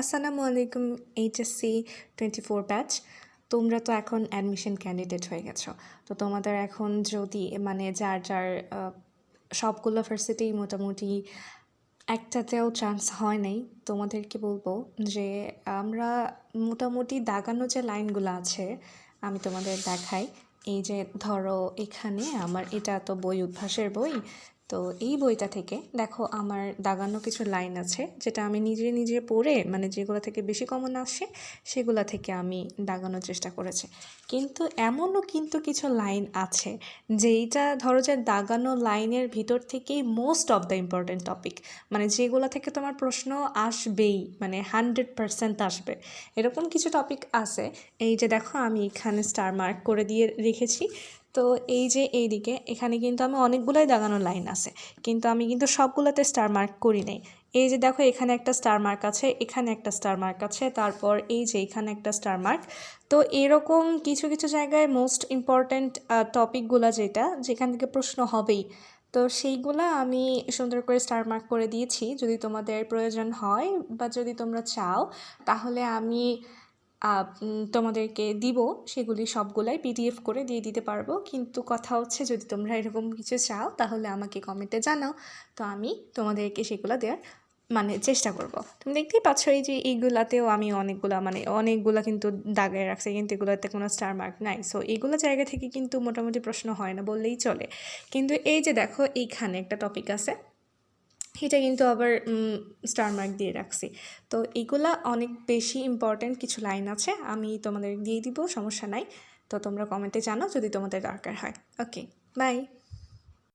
আসসালামু আলাইকুম HSC twenty four batch তোমরা তো এখন অ্যাডমিশন ক্যান্ডিডেট হয়ে গেছো। তো তোমাদের এখন যদি মানে যার যার সবগুলো ভার্সিটি মোটামুটি একটাতেও চান্স হয় নাই, তোমাদেরকে বলব যে আমরা মোটামুটি দাগানো যে লাইনগুলো আছে, আমি তোমাদের দেখাই। এই যে ধরো এখানে আমার, এটা তো বই উদ্ভাসের বই তো এই বইটা থেকে দেখো আমার দাগানো কিছু লাইন আছে, যেটা আমি নিজে নিজে পড়ে মানে যেগুলো থেকে বেশি কমন আসে, সেগুলো থেকে আমি দাগানোর চেষ্টা করেছি। কিন্তু এমনও কিন্তু কিছু লাইন আছে, যেইটা ধরো যে দাগানো লাইনের ভিতর থেকেই most of the important topic মানে যেগুলো থেকে তোমার প্রশ্ন আসবেই মানে হান্ড্রেড পারসেন্ট আসবে। এরকম কিছু টপিক আছে, এই যে দেখো আমি এখানে স্টার মার্ক করে দিয়ে রেখেছি তো এই যে এইদিকে, এখানে কিন্তু আমি অনেকগুলোই দাগানো লাইন আছে, কিন্তু আমি কিন্তু সবগুলোতে স্টার মার্ক করি নাই। এই যে দেখো, এখানে একটা স্টার মার্ক আছে, এখানে একটা স্টার মার্ক আছে, তারপর এই যে এখানে একটা স্টার মার্ক তো এরকম কিছু কিছু জায়গায় মোস্ট ইম্পর্ট্যান্ট টপিকগুলো যেটা, যেখান থেকে প্রশ্ন হবেই। তো সেইগুলো আমি সুন্দর করে স্টার মার্ক করে দিয়েছি। যদি তোমাদের প্রয়োজন হয় বা যদি তোমরা চাও, তাহলে আমি তোমাদেরকে দিব, সেগুলি সবগুলাই পিডিএফ করে দিয়ে দিতে পারব। কিন্তু কথা হচ্ছে, যদি তোমরা এরকম কিছু চাও, তাহলে আমাকে কমেন্টে জানাও। তো আমি তোমাদেরকে সেগুলো দেওয়ার মানে চেষ্টা করব। তুমি দেখতেই পাচ্ছ, এই যে এইগুলাতেও আমি অনেকগুলা মানে অনেকগুলা কিন্তু দাগায় রাখছি, কিন্তু এগুলোতে কোনো স্টার মার্ক নাই। সো এইগুলো জায়গা থেকে কিন্তু মোটামুটি প্রশ্ন হয় না বললেই চলে। কিন্তু এই যে দেখো, এইখানে একটা টপিক আছে। এটা কিন্তু আবার স্টার মার্ক দিয়ে রাখছি। তো এগুলা অনেক বেশি ইম্পর্ট্যান্ট কিছু লাইন আছে, আমি তোমাদের দিয়ে দিব, সমস্যা নাই। তো তোমরা কমেন্টে জানো যদি তোমাদের দরকার হয়। Okay bye